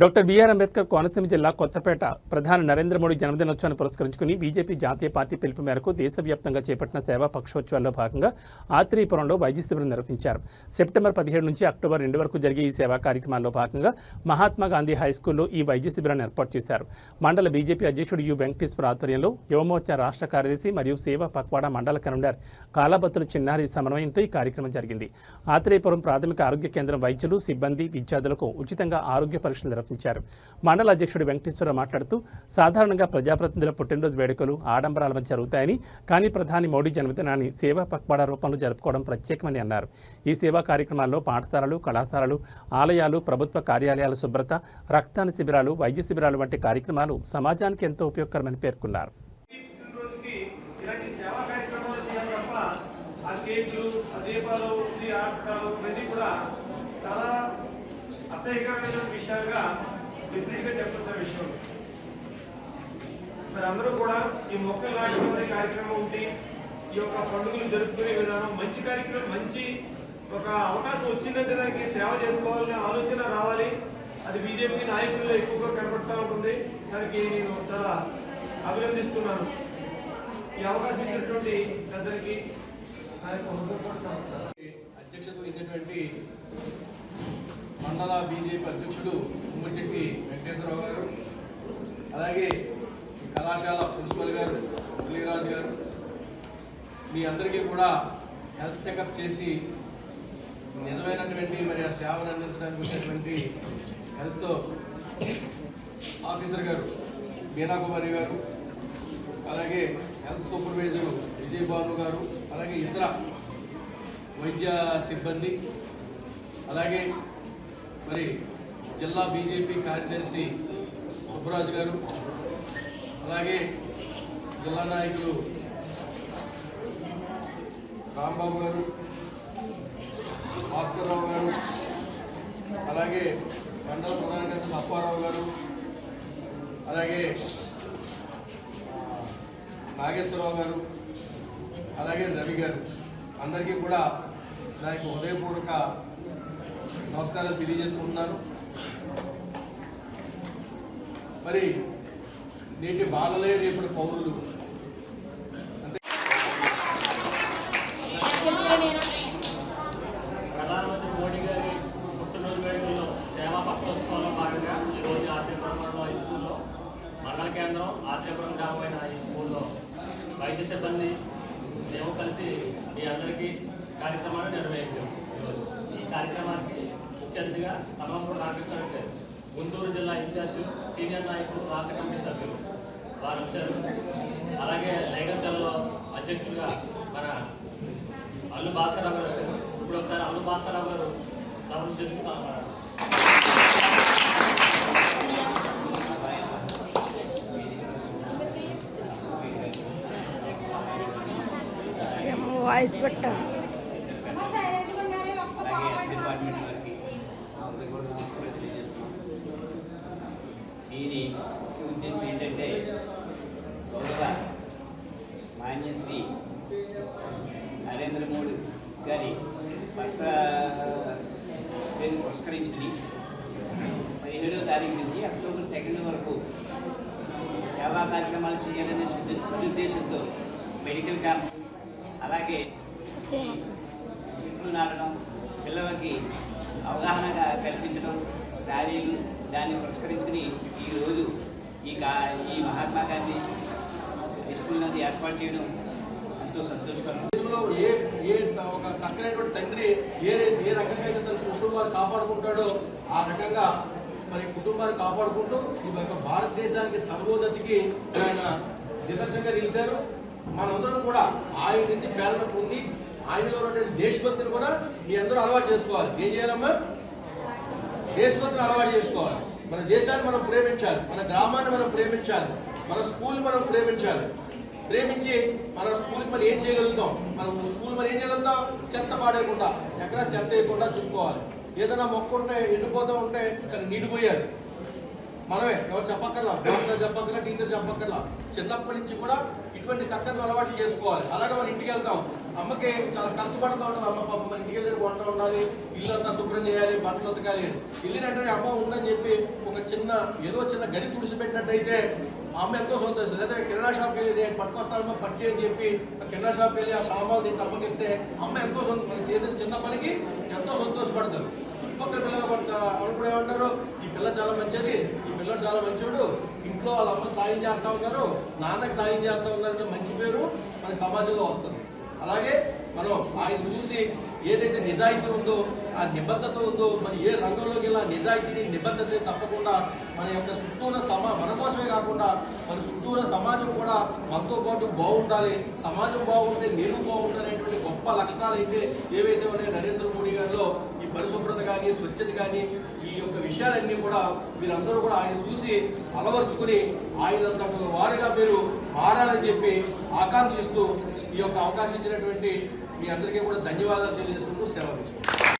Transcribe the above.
Doctor BR Ambedkar Konaseema జిల్లా కొత్తపేట ప్రధాని నరేంద్ర మోడీ జన్మదినోత్సవాన్ని పురస్కరించుకుని బీజేపీ జాతీయ పార్టీ పిలుపు మేరకు దేశవ్యాప్తంగా చేపట్టిన సేవా పక్షోత్సవాల్లో భాగంగా ఆత్రేయపురంలో వైద్య శిబిరం నిర్వహించారు. సెప్టెంబర్ పదిహేడు నుంచి అక్టోబర్ రెండు వరకు జరిగే ఈ సేవా కార్యక్రమాల్లో భాగంగా మహాత్మా గాంధీ హైస్కూల్లో ఈ వైద్య శిబిరాన్ని ఏర్పాటు చేశారు. మండల బీజేపీ అధ్యక్షుడు యు వెంకటేశ్వర ఆధ్వర్యంలో యువమోర్చా రాష్ట్ర కార్యదర్శి మరియు సేవా పక్వాడ మండల కన్వీనర్ కాలాబత్తుల చిన్నారి సమన్వయంతో ఈ కార్యక్రమం జరిగింది. ఆత్రేయపురం ప్రాథమిక ఆరోగ్య కేంద్రం వైద్యులు సిబ్బంది విద్యార్థులకు ఉచితంగా ఆరోగ్య పరీక్షలు నిర్వహించారు మండల అధ్యక్షుడు వెంకటేశ్వర మాట్లాడుతూ సాధారణంగా ప్రజాప్రతినిధుల పుట్టినరోజు వేడుకలు ఆడంబరాల మధ్య జరుగుతాయని కానీ ప్రధాని మోడీ జన్మదినాన్ని సేవా పక్వాడా రూపంలో జరుపుకోవడం ప్రత్యేకమని అన్నారు. ఈ సేవా కార్యక్రమాల్లో పాఠశాలలు కళాశాలలు ఆలయాలు ప్రభుత్వ కార్యాలయాల శుభ్రత రక్తాన శిబిరాలు వైద్య శిబిరాలు వంటి కార్యక్రమాలు సమాజానికి ఎంతో ఉపయోగకరమని పేర్కొన్నారు. ఆ కేకులు ఆ దీపాలు ఈ ఆటలు ఇవన్నీ కూడా చాలా అసహ్యకరమైన విషయాలుగా డిఫరెంట్గా చెప్పొచ్చు విషయం. మరి అందరూ కూడా ఈ మొక్కలు నాటడం అనే కార్యక్రమం ఉంటే ఈ యొక్క పండుగలు జరుపుకునే విధానం మంచి కార్యక్రమం మంచి ఒక అవకాశం వచ్చిందంటే దానికి సేవ చేసుకోవాలనే ఆలోచన రావాలి. అది బీజేపీ నాయకుల్లో ఎక్కువగా కనబడతా ఉంటుంది. దానికి నేను చాలా అభినందిస్తున్నాను. ఈ అవకాశం ఇచ్చినటువంటి అందరికీ అధ్యక్షత వహించినటువంటి మండల బీజేపీ అధ్యక్షుడు ఉమ్మిశెట్టి వెంకటేశ్వరరావు గారు అలాగే కళాశాల ప్రిన్సిపల్ గారు మురళీరాజు గారు మీ అందరికీ కూడా హెల్త్ చెకప్ చేసి నిజమైనటువంటి మరి ఆ సేవను అందించడానికి వచ్చినటువంటి హెల్త్ ఆఫీసర్ గారు మీనాకుమారి గారు అలాగే హెల్త్ సూపర్వైజర్ విజయభాను గారు అలాగే ఇతర వైద్య సిబ్బంది అలాగే మరి జిల్లా బీజేపీ కార్యదర్శి సుబ్బరాజు గారు అలాగే జిల్లా నాయకులు రాంబాబు గారు భాస్కర్రావు గారు అలాగే మండల ప్రధాన కార్యదర్శి అప్పారావు గారు అలాగే నాగేశ్వరరావు గారు అలాగే రవి గారు. అందరికీ కూడా దానికి హృదయపూర్వక నమస్కారాలు తెలియజేసుకుంటున్నాను. మరి నేటి బాలలే రేపటి పౌరులు. అంటే ప్రధానమంత్రి మోడీ గారి పుట్టినరోజు వేడుకల్లో సేవా పక్షోత్సవంలో భాగంగా ఈరోజు ఆత్రేయపురం మండలం స్కూల్లో మండల కేంద్రం ఆత్రేయపురం గ్రామమైన ఈ స్కూల్లో వైద్య సిబ్బంది మేము కలిసి మీ అందరికీ కార్యక్రమాన్ని నిర్వహించాం. కార్యక్రమానికి ముఖ్య అతిథిగా అమలంపూర్ రామకృష్ణ గుంటూరు జిల్లా ఇన్ఛార్జి సీనియర్ నాయకులు రాష్ట్ర కమిటీ సభ్యులు వారు వచ్చారు. అలాగే లేగం అధ్యక్షులుగా మన అల్లు భాస్కరరావు గారు వచ్చారు. ఇప్పుడు ఒకసారి అల్లు భాస్కరరావు గారు సభను చెందుతున్నారు వాయిస్ పెట్టారు డిపార్ట్మెంట్ వారికి నా హృదయపూర్వక తెలియజేస్తున్నాను ముఖ్య ఉద్దేశం ఏంటంటే గౌరవ మాన్యశ్రీ నరేంద్ర మోడీ గారి భర్త పేరు పురస్కరించుకుని పదిహేడవ తారీఖు నుంచి అక్టోబర్ సెకండ్ వరకు సేవా కార్యక్రమాలు చేయాలనే సదుద్దేశంతో మెడికల్ క్యాంప్ అలాగే చెట్లు నాటడం పిల్లలకి అవగాహన కల్పించడం ర్యాలీలు దాన్ని పురస్కరించుకుని ఈరోజు ఈ కా ఈ మహాత్మా గాంధీ హై స్కూల్ నందు ఏర్పాటు చేయడం ఎంతో సంతోషకరం. దేశంలో ఏ ఏ ఒక చక్కనైనటువంటి తండ్రి ఏ ఏ రకంగా అయితే తన కుటుంబాన్ని కాపాడుకుంటాడో ఆ రకంగా మరి కుటుంబాన్ని కాపాడుకుంటూ ఈ యొక్క భారతదేశానికి సర్వోన్నతికి ఆయన నిదర్శనంగా నిలిచారు. మనందరం కూడా ఆయన నుంచి ప్రేరణ పొంది ఆయనలో ఉన్నటువంటి దేశభక్తిని కూడా మీ అందరూ అలవాటు చేసుకోవాలి. ఏం చేయాలమ్మా? దేశభక్తిని అలవాటు చేసుకోవాలి. మన దేశాన్ని మనం ప్రేమించాలి మన గ్రామాన్ని మనం ప్రేమించాలి మన స్కూల్ మనం ప్రేమించాలి. ప్రేమించి మన స్కూల్కి మనం ఏం చేయగలుగుతాం? మనం స్కూల్ మనం ఏం చేయగలుగుతాం? చెత్త పాడేయకుండా ఎక్కడ చెత్త వేయకుండా చూసుకోవాలి. ఏదైనా మొక్క ఉంటే ఎండిపోతూ ఉంటే ఇక్కడ నీళ్ళు పోయాలి. మనమే ఎవరు చెప్పక్కర్లా? Master చెప్పక్కర్లా teacher చెప్పక్కర్లా? చిన్నప్పటి నుంచి కూడా ఇటువంటి చక్కని అలవాట్లు చేసుకోవాలి. అలాగే మన ఇంటికి వెళ్తాం. అమ్మకి చాలా కష్టపడుతూ ఉంటుంది అమ్మ పాప. మన ఇంటికి వెళ్ళి వంట ఉండాలి ఇల్లు అంతా శుభ్రం చేయాలి బట్టలు ఉతకాలి. వెళ్ళిన అమ్మ ఉందని చెప్పి ఒక చిన్న ఏదో చిన్న గది తుడిసిపెట్టినట్టయితే అమ్మ ఎంతో సంతోషం. లేదా కిరాణా షాప్కి వెళ్ళి నేను పట్టుకొస్తానమ్మా పట్టి అని చెప్పి ఆ కిరాణా షాప్కి వెళ్ళి ఆ సామాన్లు తెచ్చి అమ్మకి ఇస్తే అమ్మ ఎంతో సంతోషం. మన చేసిన చిన్న పనికి ఎంతో సంతోషపడతారు. చుట్టుపక్కల పిల్లలు పడతా వాళ్ళు కూడా ఏమంటారు ఈ పిల్ల చాలా మంచిది ఈ పిల్లడు చాలా మంచోడు ఇంట్లో వాళ్ళ అమ్మ సాయం చేస్తూ ఉన్నారు నాన్నకి సాయం చేస్తూ ఉన్నారంటే మంచి పేరు మన సమాజంలో వస్తుంది. అలాగే మనం ఆయన చూసి ఏదైతే నిజాయితీ ఉందో ఆ నిబద్ధత ఉందో మరి ఏ రంగంలోకి వెళ్ళినా నిజాయితీని నిబద్ధతని తప్పకుండా మన యొక్క చుట్టూ ఉన్న సమా మన కోసమే కాకుండా మన చుట్టూ ఉన్న సమాజం కూడా మనతో పాటు బాగుండాలి. సమాజం బాగుంటే నేను బాగుంటానేటువంటి గొప్ప లక్షణాలు అయితే ఏవైతే ఉన్నాయో నరేంద్ర మోడీ గారిలో ఈ పరిశుభ్రత కానీ స్వచ్ఛత కానీ ఈ యొక్క విషయాలన్నీ కూడా మీరందరూ కూడా ఆయన చూసి అలవరుచుకుని ఆయనంత వారిగా మీరు మారాలని చెప్పి ఆకాంక్షిస్తూ ఈ యొక్క అవకాశం ఇచ్చినటువంటి మీ అందరికీ కూడా ధన్యవాదాలు తెలియజేసుకుంటూ సెలవు